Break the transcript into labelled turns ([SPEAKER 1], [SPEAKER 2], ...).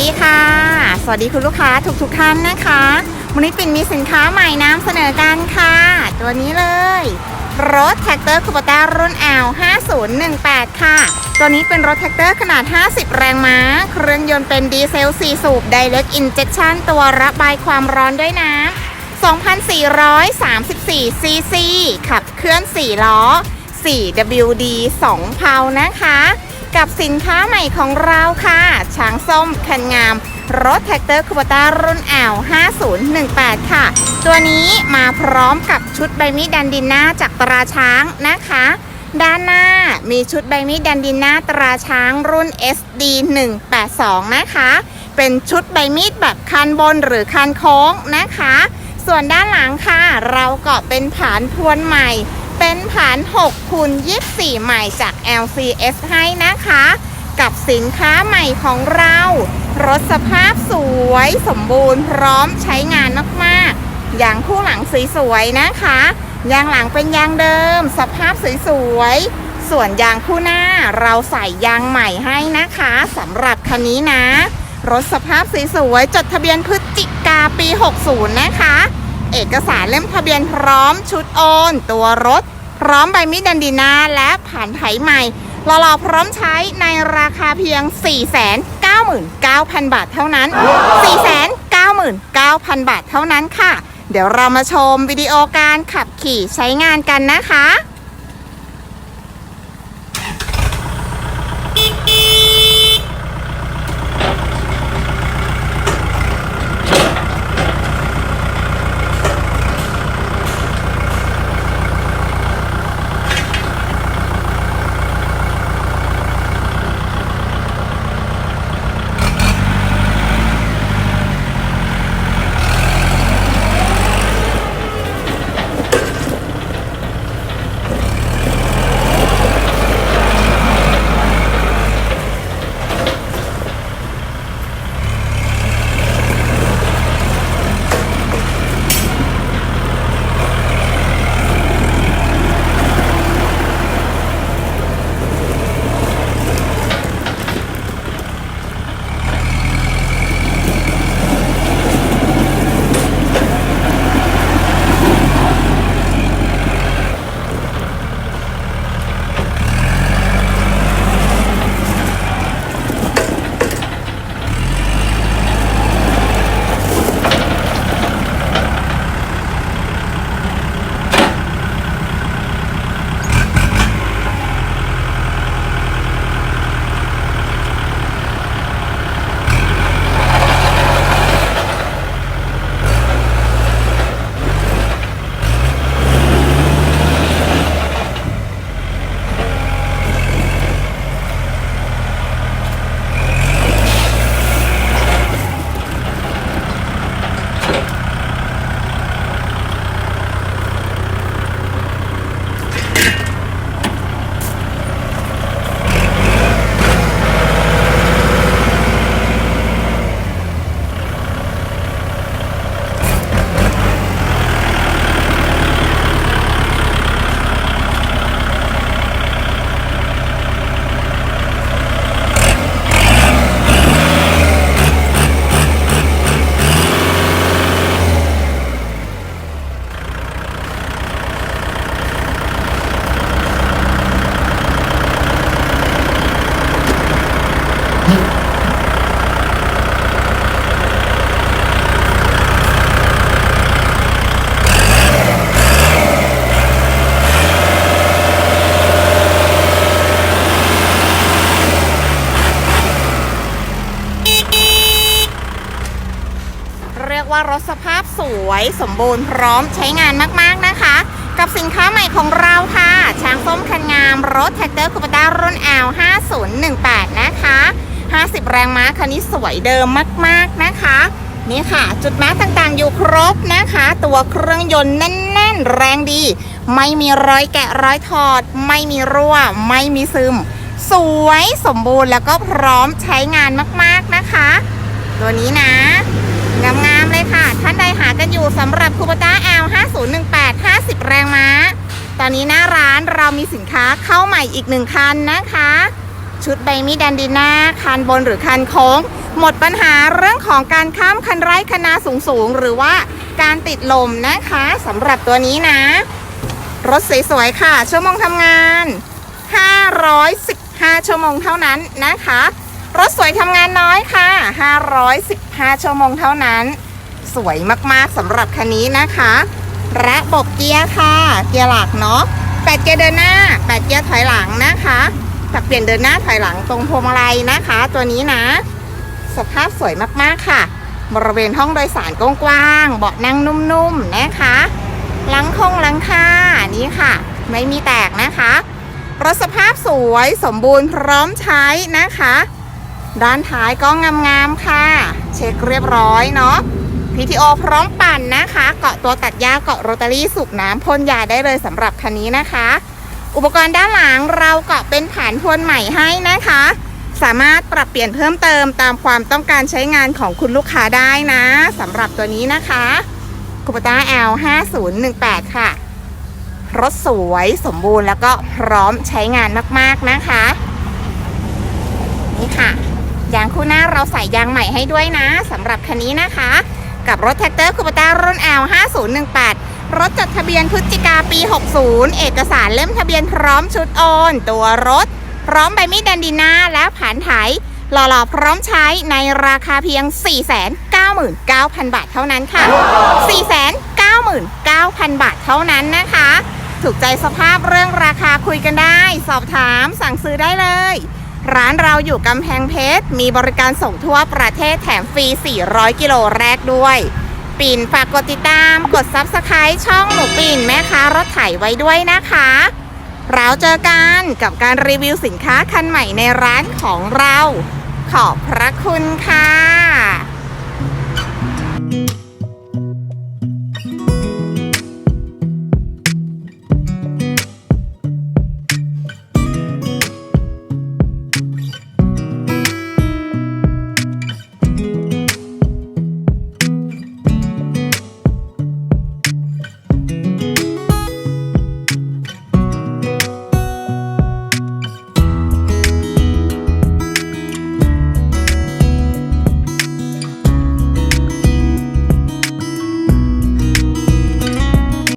[SPEAKER 1] ดีค่ะ สวัสดีคุณลูกค้าทุกทุกๆท่านนะคะ วันนี้ปิ่นมีสินค้าใหม่นำเสนอกันค่ะ ตัวนี้เลย รถแท็กเตอร์คูปต้ารุ่น L 5018 ค่ะ ตัวนี้เป็นรถแท็กเตอร์ขนาด 50 แรงม้า เครื่องยนต์เป็นดีเซล 4 สูบ Direct Injection ตัวระบายความร้อนด้วยน้ำ2,434ซีซีขับเคลื่อน 4 ล้อ 4WD 2เพานะคะ กับสินค้าใหม่ของเราค่ะช้างส้มคันงาม รถแท็กเตอร์คูปต้ารุ่น L 5018 ค่ะ ตัวนี้มาพร้อมกับชุดใบมีดดันดินหน้าจากตราช้างนะคะ ด้านหน้ามีชุดใบมีดดันดินหน้าตราช้างรุ่น SD 182นะคะ เป็นชุดใบมีดแบบคันบนหรือคันโค้งนะคะ ส่วนด้านหลังค่ะ เราก็เป็นผานทวนใหม่เป็นผาน6คูณ24 ใหม่จาก LCS ให้นะคะ กับสินค้าใหม่ของเรา รถสภาพสวยสมบูรณ์พร้อมใช้งานมากๆ อย่างคู่หลังสวยๆนะคะ ยางหลังเป็นยางเดิม สภาพสวยๆ ส่วนยางคู่หน้าเราใส่ยางใหม่ให้นะคะสำหรับคันนี้นะ รถสภาพสวยๆจดทะเบียนพฤศจิกาปี 60 นะคะ เอกสารเล่มทะเบียนพร้อมชุดโอน ตัวรถ พร้อมใบมีดดันดีนาและผ่านไถใหม่รอๆพร้อมใช้ในราคาเพียง 499,000 บาทเท่านั้น 499,000 บาทเท่านั้นค่ะ เดี๋ยวเรามาชมวิดีโอการขับขี่ใช้งานกันนะคะ ว่ารถสภาพสวยสมบูรณ์พร้อมใช้งานมากๆนะคะ กับสินค้าใหม่ของเราค่ะ ช้างส้มคันงาม รถแท็กเตอร์คูปต้ารุ่น L 5018 นะคะ 50 แรงม้าคันนี้สวยเดิมมากๆนะคะ นี่ค่ะ จุดม้ต่างๆอยู่ครบนะคะ ตัวเครื่องยนต์แน่นๆ แรงดี ไม่มีรอยแกะรอยถอด ไม่มีรั่ว ไม่มีซึม สวยสมบูรณ์แล้วก็พร้อมใช้งานมากๆนะคะ ตัวนี้นะ งามๆเลยค่ะ ท่านใดหากันอยู่สำหรับคูปต้า L 5018 50 แรงม้า ตอนนี้หน้าร้านเรามีสินค้าเข้าใหม่อีกหนึ่งคันนะคะ ชุดใบมีดแดนดีนาคันบนหรือคันโค้ง หมดปัญหาเรื่องของการข้ามคันไร้คณาสูงสูงๆ หรือว่าการติดลมนะคะสำหรับตัวนี้นะ รถสวยๆค่ะ ชั่วโมงทำงาน 515 ชั่วโมงเท่านั้นนะคะ รถสวยทำงานน้อยค่ะ 515 ชั่วโมงเท่านั้น สวยมากๆสำหรับคันนี้นะคะ ระบบเกียร์ค่ะ เกียร์หลักเนาะ8เกียร์เดินหน้า 8 เกียร์ถอยหลังนะคะจากเปลี่ยนเดินหน้าถอยหลังตรงพวงมาลัยนะคะ ตัวนี้นะ สภาพสวยมากๆค่ะ บริเวณห้องโดยสารกว้างๆเบาะนั่งนุ่มๆนะคะหลังคงหลังคานี่ค่ะ ไม่มีแตกนะคะรถสภาพสวยสมบูรณ์พร้อมใช้นะคะ ด้านท้ายก็งามๆค่ะ เช็คเรียบร้อยเนาะ PTO พร้อมปั่นนะคะ เกาะตัวตัดหญ้าเกาะโรตารี่สูบน้ำพ่นยาได้เลยสำหรับคันนี้นะคะ อุปกรณ์ด้านหลังเราเกาะเป็นผ่านพวนใหม่ให้นะคะ สามารถปรับเปลี่ยนเพิ่มเติมตามความต้องการใช้งานของคุณลูกค้าได้นะสำหรับตัวนี้นะคะคูปต้า L 5018 ค่ะ รถสวยสมบูรณ์แล้วก็พร้อมใช้งานมากๆนะคะ นี่ค่ะ ยางคู่หน้าเราใส่ยางใหม่ให้ด้วยนะสำหรับคันนี้นะคะ กับรถแท็กเตอร์คูปต้ารุ่น L 5018รถจดทะเบียนพฤศจิกาปี 60 เอกสารเล่มทะเบียนพร้อมชุดโอน ตัวรถ พร้อมใบมีดแดนดีนาและผ่านไถหล่อๆ พร้อมใช้ในราคาเพียง 499,000 บาทเท่านั้นค่ะ 499,000 บาทเท่านั้นนะคะ ถูกใจสภาพเรื่องราคาคุยกันได้ สอบถามสั่งซื้อได้เลย ร้านเราอยู่กำแพงเพชร มีบริการส่งทั่วประเทศแถมฟรี 400 กิโลแรกด้วย ปิ่นฝากกดติดตาม กด Subscribe ช่องหนูปิ่นแม่ค้ารถไถไว้ด้วยนะคะ เราเจอกันกับการรีวิวสินค้าคันใหม่ในร้านของเรา ขอบพระคุณค่ะ